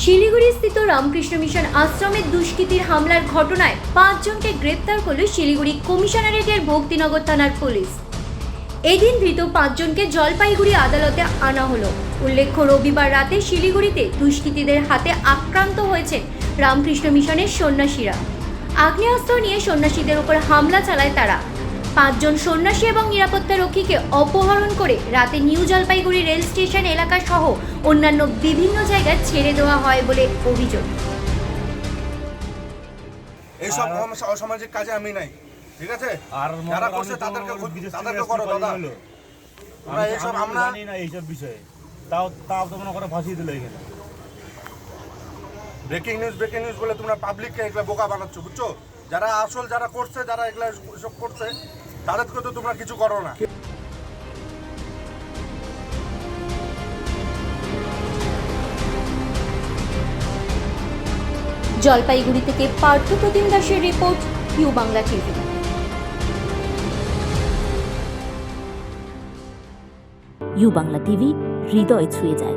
স্থিত রামকৃষ্ণ মিশন আশ্রমের দুষ্কৃতীর হামলার ঘটনায় পাঁচজনকে গ্রেপ্তার করল শিলিগুড়ি কমিশনারেটের ভক্তিনগর থানার পুলিশ। এদিন ধৃত পাঁচজনকে জলপাইগুড়ি আদালতে আনা হলো। উল্লেখ্য, রবিবার রাতে শিলিগুড়িতে দুষ্কৃতীদের হাতে আক্রান্ত হয়েছে রামকৃষ্ণ মিশনের সন্ন্যাসীরা। আগ্নেয়াস্ত্র নিয়ে সন্ন্যাসীদের উপর হামলা চালায় তারা। পাঁচজন সন্ন্যাসী এবং নিরাপত্তা রক্ষীকে অপহরণ করে রাতে নিউ জলপাইগুড়ি রেল স্টেশন এলাকা সহ অন্যান্য বিভিন্ন জায়গায় ছেড়ে দেওয়া হয় বলে অভিযোগ। এইসব অসামাজিক কাজে আমি নাই ঠিক আছে? আর যারা করছে তাদেরকে তাদেরকে করো দাদা। হলো। তোমরা আমি- এইসব আমরা জানি না এইসব বিষয়ে। তাও তাও তো মনে করে ফাঁসিয়ে দিল এখানে। ব্রেকিং নিউজ ব্রেকিং নিউজ বলে তোমরা পাবলিককে এগুলো বোকা বানাচ্ছ বুঝছ? যারা আসল যারা করছে যারা এগুলা সব করছে তাদেরকে তো তোমরা কিছু করো না। জলপাইগুড়ি থেকে পার্থ প্রতিম দাসের report U Bangla TV. U Bangla TV হৃদয় ছুঁয়ে যায়।